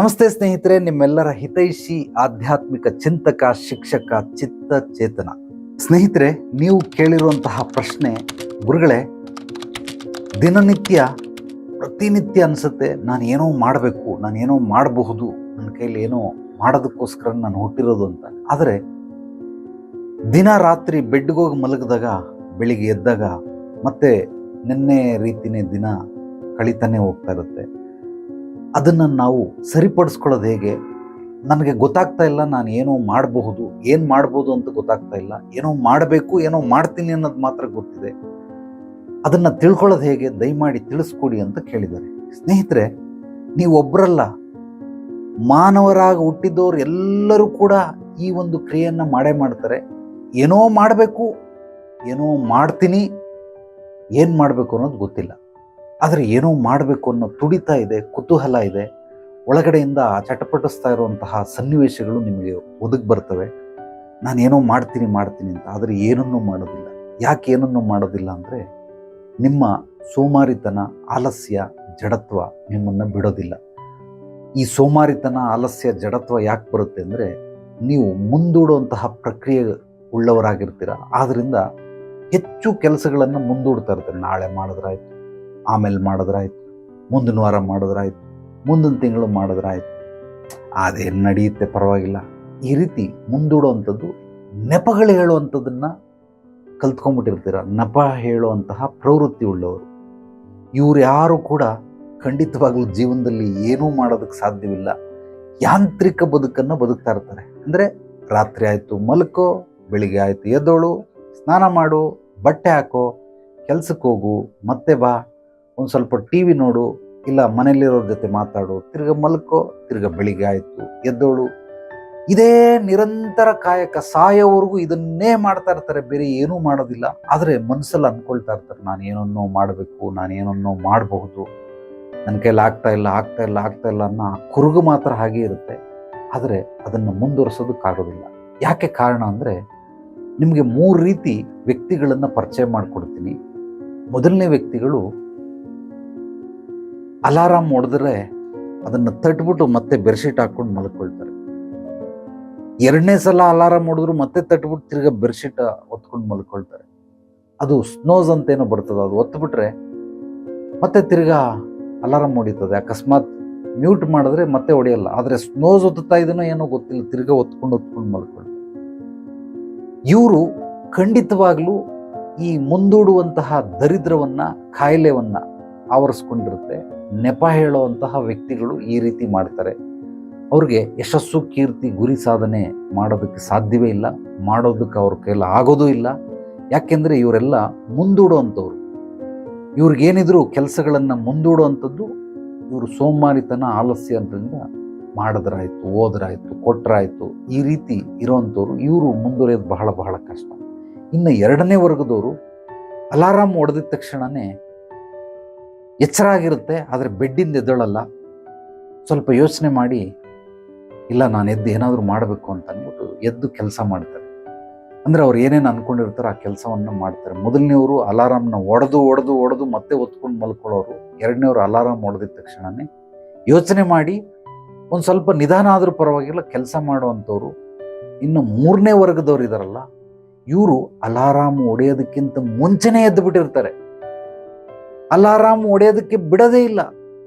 ನಮಸ್ತೆ ಸ್ನೇಹಿತರೆ, ನಿಮ್ಮೆಲ್ಲರ ಹಿತೈಷಿ, ಆಧ್ಯಾತ್ಮಿಕ ಚಿಂತಕ, ಶಿಕ್ಷಕ ಚಿತ್ತ ಚೇತನ ಸ್ನೇಹಿತರೆ, ನೀವು ಕೇಳಿರುವಂತಹ ಪ್ರಶ್ನೆ, ಗುರುಗಳೇ, ದಿನನಿತ್ಯ, ಪ್ರತಿನಿತ್ಯ ಅನಿಸುತ್ತೆ, ನಾನು ಏನೋ ಮಾಡಬೇಕು, ನಾನು ಏನೋ ಮಾಡಬಹುದು ನನ್ನ ಕೈಲಿ ಏನೋ ಮಾಡೋದಕ್ಕೋಸ್ಕರ ನಾನು ಹುಟ್ಟಿರೋದು ಅಂತ. ಆದರೆ, ದಿನ ರಾತ್ರಿ ಬೆಡ್ಗೋಗಿ ಮಲಗಿದಾಗ, ಬೆಳಿಗ್ಗೆ ಎದ್ದಾಗ, ಮತ್ತೆ ನಿನ್ನೆ ರೀತಿನೇ ದಿನ ಕಳೀತಾನೆ ಹೋಗ್ತಾ ಇರುತ್ತೆ. ಅದನ್ನು ನಾವು ಸರಿಪಡಿಸ್ಕೊಳ್ಳೋದು ಹೇಗೆ? ನನಗೆ ಗೊತ್ತಾಗ್ತಾ ಇಲ್ಲ ನಾನು ಏನೋ ಮಾಡಬಹುದು, ಏನು ಮಾಡ್ಬೋದು ಅಂತ ಗೊತ್ತಾಗ್ತಾ ಇಲ್ಲ. ಏನೋ ಮಾಡಬೇಕು, ಏನೋ ಮಾಡ್ತೀನಿ ಅನ್ನೋದು ಮಾತ್ರ ಗೊತ್ತಿದೆ. ಅದನ್ನು ತಿಳ್ಕೊಳ್ಳೋದು ಹೇಗೆ? ದಯಮಾಡಿ ತಿಳಿಸ್ಕೊಡಿ ಅಂತ ಕೇಳಿದ್ದಾರೆ. ಸ್ನೇಹಿತರೆ, ನೀವು ಒಬ್ಬರಲ್ಲ ಮಾನವರಾಗಿ ಹುಟ್ಟಿದವರು ಎಲ್ಲರೂ ಕೂಡ ಈ ಒಂದು ಕ್ರಿಯೆಯನ್ನು ಮಾಡೇ ಮಾಡ್ತಾರೆ. ಏನೋ ಮಾಡಬೇಕು, ಏನೋ ಮಾಡ್ತೀನಿ, ಏನು ಮಾಡಬೇಕು ಅನ್ನೋದು ಗೊತ್ತಿಲ್ಲ. ಆದರೆ ಏನೋ ಮಾಡಬೇಕು ಅನ್ನೋ ತುಡಿತ ಇದೆ, ಕುತೂಹಲ ಇದೆ. ಒಳಗಡೆಯಿಂದ ಚಟಪಟಿಸ್ತಾ ಇರುವಂತಹ ಸನ್ನಿವೇಶಗಳು ನಿಮಗೆ ಒದಗಿ ಬರ್ತವೆ. ನಾನು ಏನೋ ಮಾಡ್ತೀನಿ ಮಾಡ್ತೀನಿ ಅಂತ, ಆದರೆ ಏನನ್ನೂ ಮಾಡೋದಿಲ್ಲ. ಯಾಕೆ ಏನನ್ನೂ ಮಾಡೋದಿಲ್ಲ ಅಂದರೆ ನಿಮ್ಮ ಸೋಮಾರಿತನ, ಆಲಸ್ಯ, ಜಡತ್ವ ನಿಮ್ಮನ್ನು ಬಿಡೋದಿಲ್ಲ. ಈ ಸೋಮಾರಿತನ, ಆಲಸ್ಯ, ಜಡತ್ವ ಯಾಕೆ ಬರುತ್ತೆ ಅಂದರೆ ನೀವು ಮುಂದೂಡುವಂತಹ ಪ್ರಕ್ರಿಯೆ ಉಳ್ಳವರಾಗಿರ್ತೀರ. ಆದ್ದರಿಂದ ಹೆಚ್ಚು ಕೆಲಸಗಳನ್ನು ಮುಂದೂಡ್ತಾ ಇರ್ತಾರೆ. ನಾಳೆ ಮಾಡಿದ್ರಾಯ್ತು ಆಮೇಲೆ ಮಾಡಿದ್ರಾಯ್ತು, ಮುಂದಿನ ವಾರ ಮಾಡಿದ್ರಾಯ್ತು, ಮುಂದಿನ ತಿಂಗಳು ಮಾಡಿದ್ರಾಯ್ತು. ಅದೇನು ನಡೆಯುತ್ತೆ ಪರವಾಗಿಲ್ಲ. ಈ ರೀತಿ ಮುಂದೂಡುವಂಥದ್ದು, ನೆಪಗಳು ಹೇಳುವಂಥದ್ದನ್ನು ಕಲ್ತ್ಕೊಂಡ್ಬಿಟ್ಟಿರ್ತೀರ? ನೆಪ ಹೇಳುವಂತಹ ಪ್ರವೃತ್ತಿ ಉಳ್ಳವರು. ಇವ್ರು ಯಾರು ಕೂಡ ಖಂಡಿತವಾಗ್ಲೂ ಜೀವನದಲ್ಲಿ ಏನೂ ಮಾಡೋದಕ್ಕೆ ಸಾಧ್ಯವಿಲ್ಲ. ಯಾಂತ್ರಿಕ ಬದುಕನ್ನು ಬದುಕ್ತಾ ಇರ್ತಾರೆ. ಅಂದರೆ ರಾತ್ರಿ ಆಯಿತು, ಮಲ್ಕೋ, ಬೆಳಿಗ್ಗೆ ಆಯಿತು, ಎದ್ದೋಳು, ಸ್ನಾನ ಮಾಡು, ಬಟ್ಟೆ ಹಾಕೋ, ಕೆಲಸಕ್ಕೆ ಹೋಗು, ಮತ್ತೆ ಬಾ ಒಂದು ಸ್ವಲ್ಪ ಟಿ ವಿ ನೋಡು, ಇಲ್ಲ ಮನೆಯಲ್ಲಿರೋರ ಜೊತೆ ಮಾತಾಡು, ತಿರ್ಗ ಮಲ್ಕೋ, ತಿರ್ಗ ಬೆಳಿಗ್ಗೆ ಆಯಿತು, ಎದ್ದೋಳು. ಇದೇ ನಿರಂತರ ಕಾಯಕ ಸಾಯೋವರೆಗೂ ಇದನ್ನೇ ಮಾಡ್ತಾ ಇರ್ತಾರೆ, ಬೇರೆ ಏನೂ ಮಾಡೋದಿಲ್ಲ. ಆದರೆ ಮನಸ್ಸಲ್ಲಿ ಅಂದ್ಕೊಳ್ತಾ ಇರ್ತಾರೆ ನಾನು ಏನನ್ನೋ ಮಾಡಬೇಕು ನಾನು ಏನನ್ನೋ ಮಾಡಬಹುದು. ನನ್ನ ಕೈಲಿ ಆಗ್ತಾ ಇಲ್ಲ ಆಗ್ತಾ ಇಲ್ಲ ಆಗ್ತಾ ಇಲ್ಲ ಅನ್ನೋ ಕುರುಗು ಮಾತ್ರ ಹಾಗೆ ಇರುತ್ತೆ. ಆದರೆ ಅದನ್ನು ಮುಂದುವರಿಸೋದಕ್ಕಾಗೋದಿಲ್ಲ. ಯಾಕೆ ಕಾರಣ ಅಂದರೆ, ನಿಮಗೆ ಮೂರು ರೀತಿ ವ್ಯಕ್ತಿಗಳನ್ನು ಪರಿಚಯ ಮಾಡಿಕೊಡ್ತೀನಿ. ಮೊದಲನೇ ವ್ಯಕ್ತಿಗಳು ಅಲಾರಾಮ್ ಹೊಡೆದ್ರೆ ಅದನ್ನು ತಟ್ಬಿಟ್ಟು ಮತ್ತೆ ಬೆರ್ಶೀಟ್ ಹಾಕ್ಕೊಂಡು ಮಲ್ಕೊಳ್ತಾರೆ. ಎರಡನೇ ಸಲ ಅಲಾರಾಮ್ ಹೊಡೆದ್ರು ಮತ್ತೆ ತಟ್ಬಿಟ್ಟು ತಿರ್ಗಾ ಬೆರ್ಶೀಟ್ ಒತ್ಕೊಂಡು ಮಲ್ಕೊಳ್ತಾರೆ. ಅದು ಸ್ನೋಸ್ ಅಂತೇನೋ ಬರ್ತದೆ, ಅದು ಒತ್ಬಿಟ್ರೆ ಮತ್ತೆ ತಿರ್ಗಾ ಅಲಾರಾಮ್ ಹೊಡಿತದೆ. ಅಕಸ್ಮಾತ್ ಮ್ಯೂಟ್ ಮಾಡಿದ್ರೆ ಮತ್ತೆ ಹೊಡೆಯಲ್ಲ. ಆದರೆ ಸ್ನೋಸ್ ಒತ್ತುತ್ತಾ ಇದನ್ನೋ ಏನೋ ಗೊತ್ತಿಲ್ಲ, ತಿರ್ಗಾ ಒತ್ಕೊಂಡು ಒತ್ಕೊಂಡು ಮಲ್ಕೊಳ್ತಾರೆ. ಇವರು ಖಂಡಿತವಾಗ್ಲೂ ಈ ಮುಂದೂಡುವಂತಹ ದರಿದ್ರವನ್ನ ಕಾಯಿಲೆವನ್ನ ಆವರಿಸ್ಕೊಂಡಿರುತ್ತೆ. ನೆಪ ಹೇಳುವಂತಹ ವ್ಯಕ್ತಿಗಳು ಈ ರೀತಿ ಮಾಡ್ತಾರೆ. ಅವ್ರಿಗೆ ಯಶಸ್ಸು, ಕೀರ್ತಿ, ಗುರಿ ಸಾಧನೆ ಮಾಡೋದಕ್ಕೆ ಸಾಧ್ಯವೇ ಇಲ್ಲ. ಮಾಡೋದಕ್ಕೆ ಅವ್ರ ಕೈಲ ಆಗೋದೂ ಇಲ್ಲ. ಯಾಕೆಂದರೆ ಇವರೆಲ್ಲ ಮುಂದೂಡುವಂಥವ್ರು. ಇವ್ರಿಗೇನಿದ್ರು ಕೆಲಸಗಳನ್ನು ಮುಂದೂಡುವಂಥದ್ದು ಇವರು ಸೋಮಾರಿತನ, ಆಲಸ್ಯ ಅಂತಂದ ಮಾಡಿದ್ರಾಯಿತು, ಓದ್ರಾಯ್ತು ಕೊಟ್ಟರಾಯ್ತು ಈ ರೀತಿ ಇರೋವಂಥವ್ರು. ಇವರು ಮುಂದುವರಿಯೋದು ಬಹಳ ಬಹಳ ಕಷ್ಟ. ಇನ್ನು ಎರಡನೇ ವರ್ಗದವರು ಅಲಾರಾಮ್ ಹೊಡೆದಿದ ತಕ್ಷಣವೇ ಎಚ್ಚರ ಆಗಿರುತ್ತೆ, ಆದರೆ ಬೆಡ್ಡಿಂದ ಎದ್ದೊಳಲ್ಲ. ಸ್ವಲ್ಪ ಯೋಚನೆ ಮಾಡಿ, ಇಲ್ಲ, ನಾನು ಎದ್ದು ಏನಾದರೂ ಮಾಡಬೇಕು ಅಂತ ಅಂದ್ಬಿಟ್ಟು ಎದ್ದು ಕೆಲಸ ಮಾಡ್ತಾರೆ. ಅಂದರೆ ಅವ್ರು ಏನೇನು ಅಂದ್ಕೊಂಡಿರ್ತಾರೋ ಆ ಕೆಲಸವನ್ನು ಮಾಡ್ತಾರೆ. ಮೊದಲನೇವರು ಅಲಾರಾಮ್ನ ಒಡೆದು ಒಡೆದು ಒಡೆದು ಮತ್ತೆ ಒತ್ಕೊಂಡು ಮಲ್ಕೊಳ್ಳೋರು, ಎರಡನೇವ್ರು ಅಲಾರಾಮ್ ಹೊಡೆದಿದ ತಕ್ಷಣವೇ ಯೋಚನೆ ಮಾಡಿ, ಒಂದು ಸ್ವಲ್ಪ ನಿಧಾನ ಆದರೂ ಪರವಾಗಿಲ್ಲ, ಕೆಲಸ ಮಾಡುವಂಥವ್ರು ಇನ್ನು ಮೂರನೇ ವರ್ಗದವ್ರು ಇದಾರಲ್ಲ, ಇವರು ಅಲಾರಾಮ್ ಹೊಡೆಯೋದಕ್ಕಿಂತ ಮುಂಚೆನೇ ಎದ್ದು ಬಿಟ್ಟಿರ್ತಾರೆ ಅಲಾರಾಮ್ ಹೊಡೆಯೋದಕ್ಕೆ ಬಿಡೋದೇ ಇಲ್ಲ.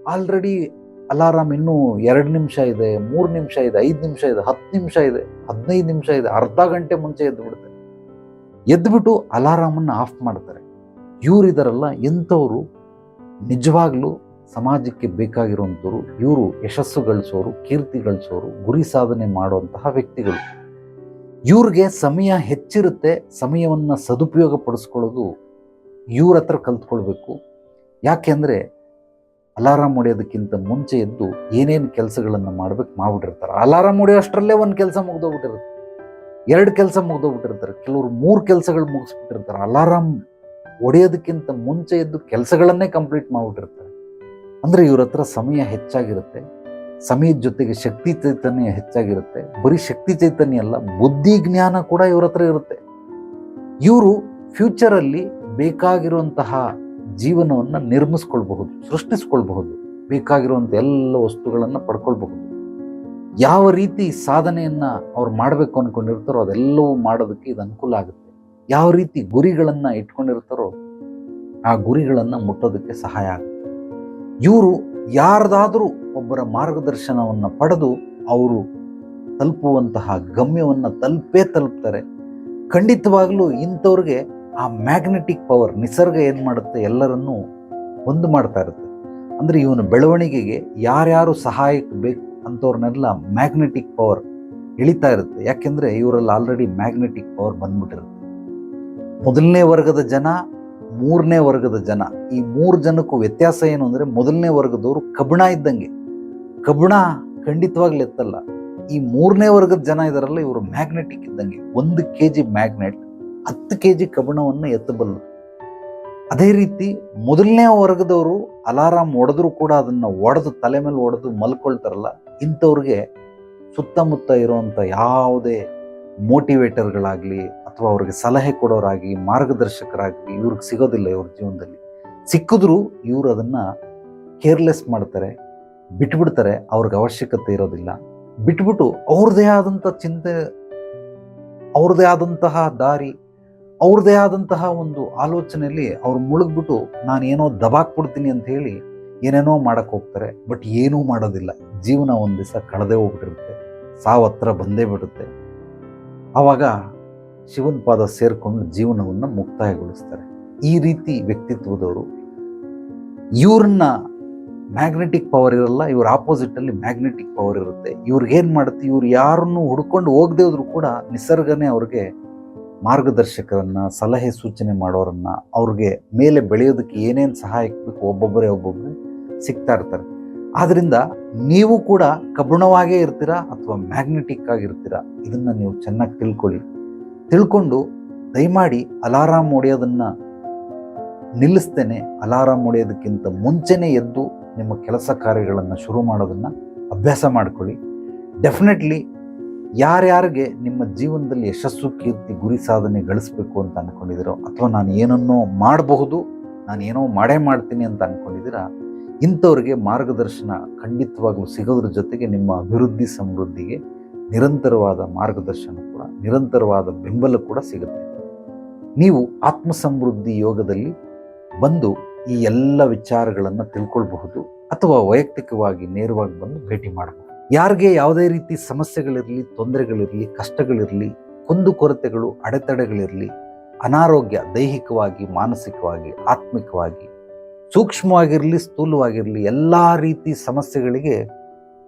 ಆಲ್ರೆಡಿ ಅಲಾರಾಮ್ ಇನ್ನೂ ಎರಡು ನಿಮಿಷ ಇದೆ, ಮೂರು ನಿಮಿಷ ಇದೆ, ಐದು ನಿಮಿಷ ಇದೆ, ಹತ್ತು ನಿಮಿಷ ಇದೆ, ಹದಿನೈದು ನಿಮಿಷ ಇದೆ, ಅರ್ಧ ಗಂಟೆ ಮುಂಚೆ ಎದ್ದು ಬಿಡ್ತಾರೆ ಎದ್ದುಬಿಟ್ಟು ಅಲಾರಾಮನ್ನು ಆಫ್ ಮಾಡ್ತಾರೆ. ಇವರಿದಾರಲ್ಲ ಎಂಥವರು? ನಿಜವಾಗ್ಲೂ ಸಮಾಜಕ್ಕೆ ಬೇಕಾಗಿರುವಂಥವ್ರು, ಇವರು ಯಶಸ್ಸು ಗಳಿಸೋರು, ಕೀರ್ತಿ ಗಳಿಸೋರು, ಗುರಿ ಸಾಧನೆ ಮಾಡುವಂತಹ ವ್ಯಕ್ತಿಗಳು. ಇವ್ರಿಗೆ ಸಮಯ ಹೆಚ್ಚಿರುತ್ತೆ, ಸಮಯವನ್ನು ಸದುಪಯೋಗ ಪಡಿಸ್ಕೊಳ್ಳೋದು ಇವ್ರ ಹತ್ರ ಕಲ್ತ್ಕೊಳ್ಬೇಕು. ಯಾಕೆಂದರೆ ಅಲಾರಾಮ್ ಹೊಡೆಯೋದಕ್ಕಿಂತ ಮುಂಚೆ ಎದ್ದು ಏನೇನು ಕೆಲಸಗಳನ್ನು ಮಾಡ್ಬೇಕು ಮಾಡ್ಬಿಟ್ಟಿರ್ತಾರೆ. ಅಲಾರಾಮ್ ಹೊಡೆಯೋಷ್ಟರಲ್ಲೇ ಒಂದು ಕೆಲಸ ಮುಗ್ದೋಗ್ಬಿಟ್ಟಿರುತ್ತೆ. ಎರಡು ಕೆಲಸ ಮುಗ್ದೋಗ್ಬಿಟ್ಟಿರ್ತಾರೆ. ಕೆಲವರು ಮೂರು ಕೆಲಸಗಳು ಮುಗಿಸ್ಬಿಟ್ಟಿರ್ತಾರೆ. ಅಲಾರಾಮ್ ಹೊಡೆಯೋದಕ್ಕಿಂತ ಮುಂಚೆ ಎದ್ದು ಕೆಲಸಗಳನ್ನೇ ಕಂಪ್ಲೀಟ್ ಮಾಡಿಬಿಟ್ಟಿರ್ತಾರೆ. ಅಂದರೆ ಇವ್ರ ಹತ್ರ ಸಮಯ ಹೆಚ್ಚಾಗಿರುತ್ತೆ. ಸಮಯದ ಜೊತೆಗೆ ಶಕ್ತಿ ಚೈತನ್ಯ ಹೆಚ್ಚಾಗಿರುತ್ತೆ. ಬರೀ ಶಕ್ತಿ ಚೈತನ್ಯ ಅಲ್ಲ, ಬುದ್ಧಿ ಜ್ಞಾನ ಕೂಡ ಇವ್ರ ಹತ್ರ ಇರುತ್ತೆ. ಇವರು ಫ್ಯೂಚರಲ್ಲಿ ಬೇಕಾಗಿರುವಂತಹ ಜೀವನವನ್ನು ನಿರ್ಮಿಸ್ಕೊಳ್ಬಹುದು, ಸೃಷ್ಟಿಸ್ಕೊಳ್ಬಹುದು ಬೇಕಾಗಿರುವಂಥ ಎಲ್ಲ ವಸ್ತುಗಳನ್ನು ಪಡ್ಕೊಳ್ಬಹುದು. ಯಾವ ರೀತಿ ಸಾಧನೆಯನ್ನು ಅವ್ರು ಮಾಡಬೇಕು ಅಂದ್ಕೊಂಡಿರ್ತಾರೋ ಅದೆಲ್ಲವೂ ಮಾಡೋದಕ್ಕೆ ಇದು ಅನುಕೂಲ ಆಗುತ್ತೆ. ಯಾವ ರೀತಿ ಗುರಿಗಳನ್ನು ಇಟ್ಕೊಂಡಿರ್ತಾರೋ ಆ ಗುರಿಗಳನ್ನು ಮುಟ್ಟೋದಕ್ಕೆ ಸಹಾಯ ಆಗುತ್ತೆ. ಇವರು ಯಾರದಾದರೂ ಒಬ್ಬರ ಮಾರ್ಗದರ್ಶನವನ್ನು ಪಡೆದು ಅವರು ತಲುಪುವಂತಹ ಗಮ್ಯವನ್ನು ತಲುಪೇ ತಲುಪ್ತಾರೆ. ಖಂಡಿತವಾಗ್ಲೂ ಇಂಥವ್ರಿಗೆ ಆ ಮ್ಯಾಗ್ನೆಟಿಕ್ ಪವರ್ ನಿಸರ್ಗ ಏನು ಮಾಡುತ್ತೆ? ಎಲ್ಲರನ್ನೂ ಒಂದು ಮಾಡ್ತಾ ಇರುತ್ತೆ. ಅಂದರೆ ಇವನ ಬೆಳವಣಿಗೆಗೆ ಯಾರ್ಯಾರು ಸಹಾಯಕ್ಕೆ ಬೇಕು ಅಂಥವ್ರನ್ನೆಲ್ಲ ಮ್ಯಾಗ್ನೆಟಿಕ್ ಪವರ್ ಇಳಿತಾ ಇರುತ್ತೆ. ಯಾಕೆಂದರೆ ಇವರಲ್ಲಿ ಆಲ್ರೆಡಿ ಮ್ಯಾಗ್ನೆಟಿಕ್ ಪವರ್ ಬಂದ್ಬಿಟ್ಟಿರುತ್ತೆ. ಮೊದಲನೇ ವರ್ಗದ ಜನ, ಮೂರನೇ ವರ್ಗದ ಜನ. ಈ ಮೂರು ಜನಕ್ಕೂ ವ್ಯತ್ಯಾಸ ಏನು ಅಂದರೆ ಮೊದಲನೇ ವರ್ಗದವರು ಕಬ್ಬಣ ಇದ್ದಂಗೆ. ಕಬ್ಬಣ ಖಂಡಿತವಾಗ್ಲೂ ಎತ್ತಲ್ಲ. ಈ ಮೂರನೇ ವರ್ಗದ ಜನ ಇದಾರಲ್ಲ ಇವರು ಮ್ಯಾಗ್ನೆಟಿಕ್ ಇದ್ದಂಗೆ. ಒಂದು ಕೆ ಜಿ ಮ್ಯಾಗ್ನೆಟ್ ಹತ್ತು ಕೆ ಜಿ ಕಬ್ಬಿಣವನ್ನು ಎತ್ತಬಲ್ಲ ಅದೇ ರೀತಿ ಮೊದಲನೇ ವರ್ಗದವರು ಅಲಾರಾಮ್ ಹೊಡೆದ್ರು ಕೂಡ ಅದನ್ನು ಒಡೆದು ತಲೆ ಮೇಲೆ ಒಡೆದು ಮಲ್ಕೊಳ್ತಾರಲ್ಲ, ಇಂಥವ್ರಿಗೆ ಸುತ್ತಮುತ್ತ ಇರುವಂಥ ಯಾವುದೇ ಮೋಟಿವೇಟರ್ಗಳಾಗಲಿ ಅಥವಾ ಅವ್ರಿಗೆ ಸಲಹೆ ಕೊಡೋರಾಗಿ ಮಾರ್ಗದರ್ಶಕರಾಗಲಿ ಇವ್ರಿಗೆ ಸಿಗೋದಿಲ್ಲ ಇವ್ರ ಜೀವನದಲ್ಲಿ. ಸಿಕ್ಕಿದ್ರು ಇವರು ಅದನ್ನು ಕೇರ್ಲೆಸ್ ಮಾಡ್ತಾರೆ, ಬಿಟ್ಬಿಡ್ತಾರೆ, ಅವ್ರಿಗೆ ಅವಶ್ಯಕತೆ ಇರೋದಿಲ್ಲ. ಬಿಟ್ಬಿಟ್ಟು ಅವ್ರದ್ದೇ ಆದಂಥ ಚಿಂತೆ, ಅವ್ರದ್ದೇ ಆದಂತಹ ದಾರಿ ಅವ್ರದ್ದೇ ಆದಂತಹ ಒಂದು ಆಲೋಚನೆಯಲ್ಲಿ ಅವ್ರು ಮುಳುಗ್ಬಿಟ್ಟು ನಾನೇನೋ ದಬಾಕ್ಬಿಡ್ತೀನಿ ಅಂತ ಹೇಳಿ ಏನೇನೋ ಮಾಡಕ್ಕೆ ಹೋಗ್ತಾರೆ. ಬಟ್ ಏನೂ ಮಾಡೋದಿಲ್ಲ. ಜೀವನ ಒಂದು ದಿವಸ ಕಳೆದೇ ಹೋಗ್ಬಿಟ್ಟಿರುತ್ತೆ. ಸಾವು ಹತ್ರ ಬಂದೇ ಬಿಡುತ್ತೆ. ಆವಾಗ ಶಿವನ ಪಾದ ಸೇರಿಕೊಂಡು ಜೀವನವನ್ನು ಮುಕ್ತಾಯಗೊಳಿಸ್ತಾರೆ. ಈ ರೀತಿ ವ್ಯಕ್ತಿತ್ವದವರು ಇವ್ರನ್ನ ಮ್ಯಾಗ್ನೆಟಿಕ್ ಪವರ್ ಇರಲ್ಲ, ಇವ್ರ ಆಪೋಸಿಟಲ್ಲಿ ಮ್ಯಾಗ್ನೆಟಿಕ್ ಪವರ್ ಇರುತ್ತೆ. ಇವ್ರಿಗೆ ಏನ್ ಮಾಡುತ್ತೆ? ಇವ್ರು ಯಾರನ್ನು ಹುಡ್ಕೊಂಡು ಹೋಗದೆ ಹೋದ್ರು ಕೂಡ ನಿಸರ್ಗನೇ ಅವ್ರಿಗೆ ಮಾರ್ಗದರ್ಶಕರನ್ನ, ಸಲಹೆ ಸೂಚನೆ ಮಾಡೋರನ್ನ, ಅವ್ರಿಗೆ ಮೇಲೆ ಬೆಳೆಯೋದಕ್ಕೆ ಏನೇನು ಸಹಾಯ ಬೇಕು ಒಬ್ಬೊಬ್ಬರೇ ಒಬ್ಬೊಬ್ಬರೇ ಸಿಗ್ತಾ ಇರ್ತಾರೆ. ಆದ್ರಿಂದ ನೀವು ಕೂಡ ಕಬ್ಬಿಣವಾಗೇ ಇರ್ತೀರಾ ಅಥವಾ ಮ್ಯಾಗ್ನೆಟಿಕ್ ಆಗಿರ್ತೀರಾ ಇದನ್ನ ನೀವು ಚೆನ್ನಾಗಿ ತಿಳ್ಕೊಳ್ಳಿ. ತಿಳ್ಕೊಂಡು ದಯಮಾಡಿ ಅಲಾರಾಮ್ ಹೊಡೆಯೋದನ್ನ ನಿಲ್ಲಿಸ್ತೇನೆ. ಅಲಾರಾಮ್ ಹೊಡೆಯೋದಕ್ಕಿಂತ ಮುಂಚೆನೇ ಎದ್ದು ನಿಮ್ಮ ಕೆಲಸ ಕಾರ್ಯಗಳನ್ನು ಶುರು ಮಾಡೋದನ್ನು ಅಭ್ಯಾಸ ಮಾಡ್ಕೊಳ್ಳಿ. ಡೆಫಿನೆಟ್ಲಿ ಯಾರ್ಯಾರಿಗೆ ನಿಮ್ಮ ಜೀವನದಲ್ಲಿ ಯಶಸ್ಸು, ಕೀರ್ತಿ, ಗುರಿ ಸಾಧನೆ ಗಳಿಸ್ಬೇಕು ಅಂತ ಅಂದ್ಕೊಂಡಿದ್ದೀರೋ ಅಥವಾ ನಾನು ಏನನ್ನೋ ಮಾಡಬಹುದು, ನಾನು ಏನೋ ಮಾಡೇ ಮಾಡ್ತೀನಿ ಅಂತ ಅಂದ್ಕೊಂಡಿದ್ದೀರಾ ಇಂಥವ್ರಿಗೆ ಮಾರ್ಗದರ್ಶನ ಖಂಡಿತವಾಗಲೂ ಸಿಗೋದ್ರ ಜೊತೆಗೆ ನಿಮ್ಮ ಅಭಿವೃದ್ಧಿ ಸಮೃದ್ಧಿಗೆ ನಿರಂತರವಾದ ಮಾರ್ಗದರ್ಶನ ಕೂಡ, ನಿರಂತರವಾದ ಬೆಂಬಲ ಕೂಡ ಸಿಗುತ್ತೆ. ನೀವು ಆತ್ಮ ಸಮೃದ್ಧಿ ಯೋಗದಲ್ಲಿ ಬಂದು ಈ ಎಲ್ಲ ವಿಚಾರಗಳನ್ನು ತಿಳ್ಕೊಳ್ಬಹುದು ಅಥವಾ ವೈಯಕ್ತಿಕವಾಗಿ ನೇರವಾಗಿ ಬಂದು ಭೇಟಿ ಮಾಡಬಹುದು ಯಾರಿಗೆ ಯಾವುದೇ ರೀತಿ ಸಮಸ್ಯೆಗಳಿರಲಿ, ತೊಂದರೆಗಳಿರಲಿ, ಕಷ್ಟಗಳಿರಲಿ ಕುಂದುಕೊರತೆಗಳು ಅಡೆತಡೆಗಳಿರಲಿ, ಅನಾರೋಗ್ಯ ದೈಹಿಕವಾಗಿ, ಮಾನಸಿಕವಾಗಿ, ಆತ್ಮಿಕವಾಗಿ, ಸೂಕ್ಷ್ಮವಾಗಿರಲಿ, ಸ್ಥೂಲವಾಗಿರಲಿ, ಎಲ್ಲ ರೀತಿ ಸಮಸ್ಯೆಗಳಿಗೆ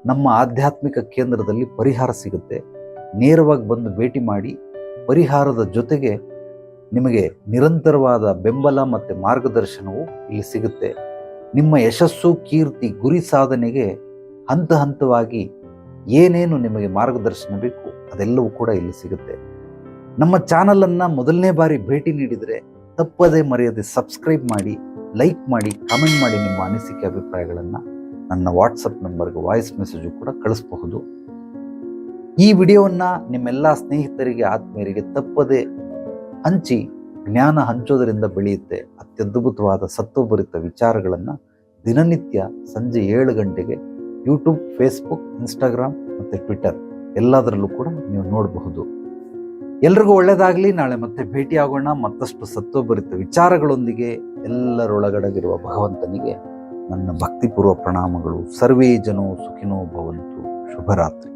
ನಮ್ಮ ಆಧ್ಯಾತ್ಮಿಕ ಕೇಂದ್ರದಲ್ಲಿ ಪರಿಹಾರ ಸಿಗುತ್ತೆ. ನೇರವಾಗಿ ಬಂದು ಭೇಟಿ ಮಾಡಿ, ಪರಿಹಾರದ ಜೊತೆಗೆ ನಿಮಗೆ ನಿರಂತರವಾದ ಬೆಂಬಲ ಮತ್ತು ಮಾರ್ಗದರ್ಶನವು ಇಲ್ಲಿ ಸಿಗುತ್ತೆ. ನಿಮ್ಮ ಯಶಸ್ಸು, ಕೀರ್ತಿ, ಗುರಿ ಸಾಧನೆಗೆ ಹಂತ ಹಂತವಾಗಿ ಏನೇನು ನಿಮಗೆ ಮಾರ್ಗದರ್ಶನ ಬೇಕು ಅದೆಲ್ಲವೂ ಕೂಡ ಇಲ್ಲಿ ಸಿಗುತ್ತೆ. ನಮ್ಮ ಚಾನಲನ್ನು ಮೊದಲನೇ ಬಾರಿ ಭೇಟಿ ನೀಡಿದರೆ ತಪ್ಪದೇ ಮರೆಯದೆ ಸಬ್ಸ್ಕ್ರೈಬ್ ಮಾಡಿ, ಲೈಕ್ ಮಾಡಿ, ಕಾಮೆಂಟ್ ಮಾಡಿ ನಿಮ್ಮ ಅನಿಸಿಕೆ ಅಭಿಪ್ರಾಯಗಳನ್ನು ನನ್ನ ವಾಟ್ಸಪ್ ನಂಬರ್ಗೆ ವಾಯ್ಸ್ ಮೆಸೇಜು ಕೂಡ ಕಳಿಸಬಹುದು. ಈ ವಿಡಿಯೋವನ್ನು ನಿಮ್ಮೆಲ್ಲ ಸ್ನೇಹಿತರಿಗೆ, ಆತ್ಮೀಯರಿಗೆ ತಪ್ಪದೆ ಹಂಚಿ, ಜ್ಞಾನ ಹಂಚೋದರಿಂದ ಬೆಳೆಯುತ್ತೆ. ಅತ್ಯದ್ಭುತವಾದ ಸತ್ವಭರಿತ ವಿಚಾರಗಳನ್ನು ದಿನನಿತ್ಯ ಸಂಜೆ ಏಳು ಗಂಟೆಗೆ ಯೂಟ್ಯೂಬ್, ಫೇಸ್ಬುಕ್, ಇನ್ಸ್ಟಾಗ್ರಾಮ್ ಮತ್ತು ಟ್ವಿಟರ್ ಎಲ್ಲದರಲ್ಲೂ ಕೂಡ ನೀವು ನೋಡಬಹುದು. ಎಲ್ರಿಗೂ ಒಳ್ಳೆಯದಾಗಲಿ ನಾಳೆ ಮತ್ತೆ ಭೇಟಿಯಾಗೋಣ. ಮತ್ತಷ್ಟು ಸತ್ವಭರಿತ ವಿಚಾರಗಳೊಂದಿಗೆ ಎಲ್ಲರೊಳಗಡಗಿರುವ ಭಗವಂತನಿಗೆ ನನ್ನ ಭಕ್ತಿಪೂರ್ವ ಪ್ರಣಾಮಗಳು. ಸರ್ವೇ ಜನೋ ಸುಖಿನೋ ಭವಂತು. ಶುಭರಾತ್ರಿ.